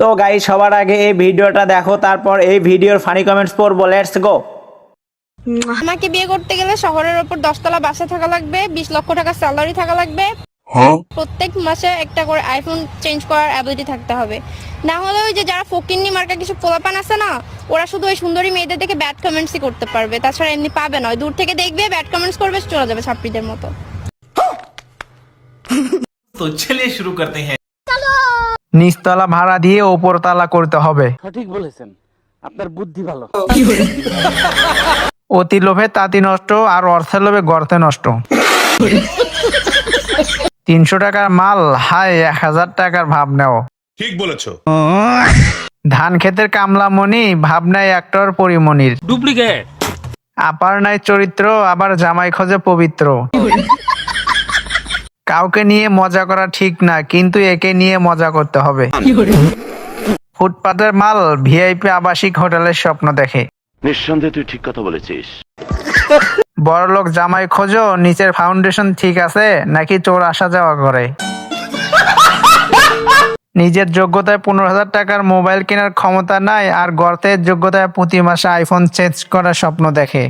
তো গাই সবার আগে এই ভিডিওটা দেখো তারপর এই ভিডিওর ফানি কমেন্টস পড়ব লেটস গো আমাকে বিয়ে করতে গেলে শহরের ওপর দশতলা বাসা থাকা লাগবে বিশ লক্ষ টাকা স্যালারি থাকা লাগবে। প্রত্যেক মাসে একটা করে আইফোন চেঞ্জ করার অ্যাবিলিটি থাকতে হবে। না হলে ওই যে যারা ফকিন্নি মার্কা কিছু পোলাপান আছে না ওরা শুধু ওই সুন্দরী মেয়েদের দেখে ব্যাড কমেন্টসই করতে পারবে। তাছাড়া এমনি পাবে না দূর থেকে দেখবে ব্যাড কমেন্টস করবে চলে যাবে ছাপ্পিদের মতো। তো চলে শুরু করতে হ্যাঁ। নিচতলা ভাড়া দিয়ে ওপরতলা করতে হবে। সঠিক বলেছেন। আপনার বুদ্ধি ভালো। অতি লোভে তাঁতি নষ্ট আর অর্থের লোভে গর্তে নষ্ট। তিনশো টাকার মাল হাই এক হাজার টাকার ভাব নেও ঠিক বলেছ। ধান ক্ষেতের কামলামণি ভাব নেয় একটার পরিমণির। ডুপ্লিকেট আপার নাই চরিত্র আবার জামাই খোঁজে পবিত্র। কাউকে নিয়ে মজা করা ঠিক না কিন্তু একে নিয়ে মজা করতে হবে। ফুটপাতের মাল ভিআইপি আবাসিক হোটেলের স্বপ্ন দেখে। নিঃসন্দেহে তুই ঠিক কথা বলেছিস। বড়লোক জামাই খোঁজো নিচের ফাউন্ডেশন ঠিক আছে নাকি চোর আসা যাওয়া করে? নিজের যোগ্যতায় পনেরো হাজার টাকার মোবাইল কেনার ক্ষমতা নাই আর গর্তের যোগ্যতায় প্রতি মাসে আইফোন চেঞ্জ করার স্বপ্ন দেখে।